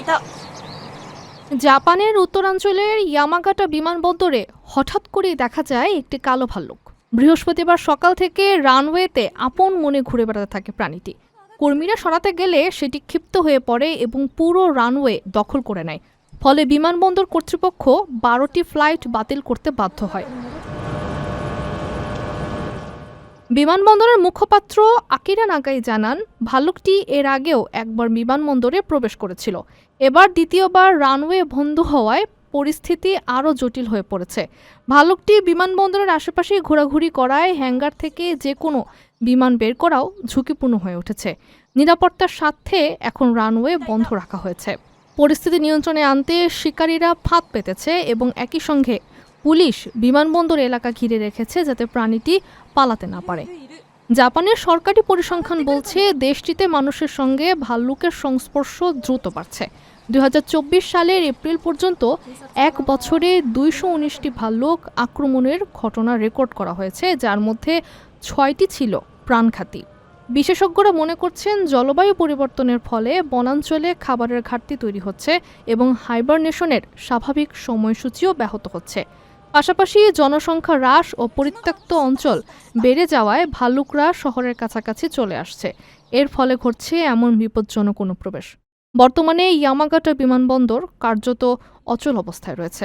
いた জাপানের উত্তরাঞ্চলের ইয়ামাগাটা বিমানবন্দরে হঠাৎ করেই দেখা যায় একটি কালো ভাল্লুক। বৃহস্পতিবার সকাল থেকে রানওয়েতে আপন মনে ঘুরে বেড়াতে থাকে প্রাণীটি। কর্মীরা সরাতে গেলে সেটি ক্ষিপ্ত হয়ে পড়ে এবং পুরো রানওয়ে দখল করে নেয়। ফলে বিমানবন্দর কর্তৃপক্ষ বারোটি ফ্লাইট বাতিল করতে বাধ্য হয়। বিমানবন্দরের মুখপাত্র আকিরা নাগাই জানান ভাল্লুকটি এর আগেও একবার বিমানবন্দরে প্রবেশ করেছিল। এবার দ্বিতীয়বার রানওয়ে বন্ধ হওয়ায় পরিস্থিতি আরও জটিল হয়ে পড়েছে। ভাল্লুকটি বিমানবন্দরের আশেপাশে ঘোরাঘুরি করায় হ্যাঙ্গার থেকে যে কোনো বিমান বের করাও ঝুঁকিপূর্ণ হয়ে উঠেছে। নিরাপত্তার স্বার্থে এখন রানওয়ে বন্ধ রাখা হয়েছে। পরিস্থিতি নিয়ন্ত্রণে আনতে শিকারীরা ফাঁদ পেতেছে এবং একই সঙ্গে পুলিশ বিমানবন্দর এলাকা ঘিরে রেখেছে যাতে প্রাণীটি পালাতে না পারে। জাপানের সরকারি পরিসংখ্যান বলছে, দেশটিতে মানুষের সঙ্গে ভাল্লুকের সংস্পর্শ দ্রুত বাড়ছে। দু হাজার চব্বিশ সালের এপ্রিল পর্যন্ত এক বছরে দুইশো উনিশটি ভাল্লুক আক্রমণের ঘটনা রেকর্ড করা হয়েছে, যার মধ্যে ছয়টি ছিল প্রাণঘাতী। বিশেষজ্ঞরা মনে করছেন, জলবায়ু পরিবর্তনের ফলে বনাঞ্চলে খাবারের ঘাটতি তৈরি হচ্ছে এবং হাইবারনেশনের স্বাভাবিক সময়সূচিও ব্যাহত হচ্ছে। পাশাপাশি জনসংখ্যা হ্রাস ও পরিত্যক্ত অঞ্চল বেড়ে যাওয়ায় ভাল্লুকরা শহরের কাছাকাছি চলে আসছে। এর ফলে ঘটছে এমন বিপজ্জনক অনুপ্রবেশ। বর্তমানে ইয়ামাগাটা বিমানবন্দর কার্যত অচল অবস্থায় রয়েছে।